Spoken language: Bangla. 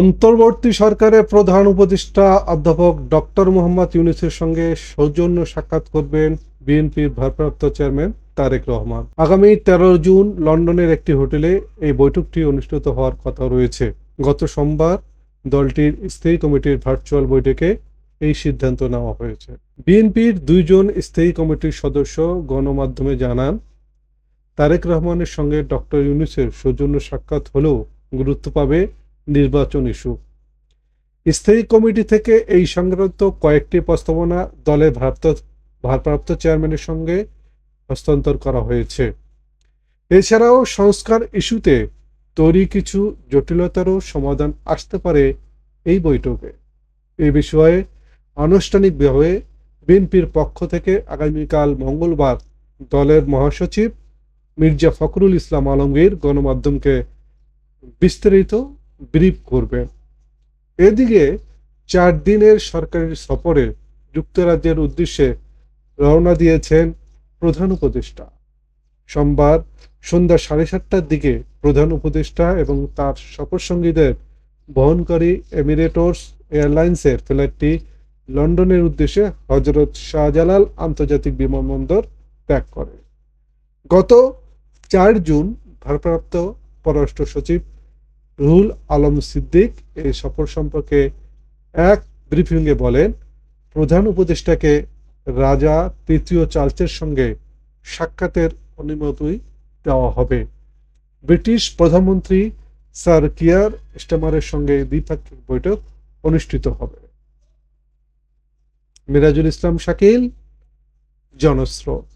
অন্তর্বর্তী সরকারের প্রধান উপদেষ্টা অধ্যাপক ডক্টর মোহাম্মদ ইউনুসের সঙ্গে সৌজন্য সাক্ষাৎ করবেন বিএনপির ভারপ্রাপ্ত চেয়ারম্যান তারেক রহমান। আগামী তেরো জুন লন্ডনের একটি হোটেলে এই বৈঠকটি অনুষ্ঠিত হওয়ার কথা রয়েছে। গত সোমবার দলটির স্থায়ী কমিটির ভার্চুয়াল বৈঠকে এই সিদ্ধান্ত নেওয়া হয়েছে। বিএনপির দুইজন স্থায়ী কমিটির সদস্য গণমাধ্যমে জানান, তারেক রহমানের সঙ্গে ডক্টর ইউনুসের সৌজন্য সাক্ষাৎ হলেও গুরুত্ব পাবে নির্বাচন ইস্যু। স্থায়ী কমিটি থেকে এই সংক্রান্ত কয়েকটি প্রস্তাবনা দলের ভারপ্রাপ্ত ভারপ্রাপ্ত চেয়ারম্যানের সঙ্গে হস্তান্তর করা হয়েছে। এছাড়াও সংস্কার ইস্যুতে তৈরি কিছু জটিলতারও সমাধান আসতে পারে এই বৈঠকে। এই বিষয়ে আনুষ্ঠানিকভাবে বিএনপির পক্ষ থেকে আগামীকাল মঙ্গলবার দলের মহাসচিব মির্জা ফখরুল ইসলাম আলমগীর গণমাধ্যমকে বিস্তারিত ব্রিফ করবেন এদিকে চার দিনের সরকারি সফরে যুক্তরাজ্যের উদ্দেশ্যে রওনা দিয়েছেন প্রধান উপদেষ্টা। সোমবার সন্ধ্যা সাড়ে সাতটার দিকে প্রধান উপদেষ্টা এবং তার সফরসঙ্গীদের বহনকারী এমিরেটস এয়ারলাইন্সের ফ্লাইটটি লন্ডনের উদ্দেশ্যে হজরত শাহজালাল আন্তর্জাতিক বিমানবন্দর ত্যাগ করে। গত চার জুন ভারপ্রাপ্ত পররাষ্ট্র সচিব রুহুল আলম সিদ্দিক এই সফর সম্পর্কে এক ব্রিফিংয়ে বলেন, প্রধান উপদেষ্টাকে রাজা তৃতীয় চার্লসের সঙ্গে সাক্ষাতের অনুমতি দেওয়া হবে। ব্রিটিশ প্রধানমন্ত্রী স্যার কিয়ার স্টামারের সঙ্গে দ্বিপাক্ষিক বৈঠক অনুষ্ঠিত হবে। মিরাজুল ইসলাম শাকিল, জনস্রোত।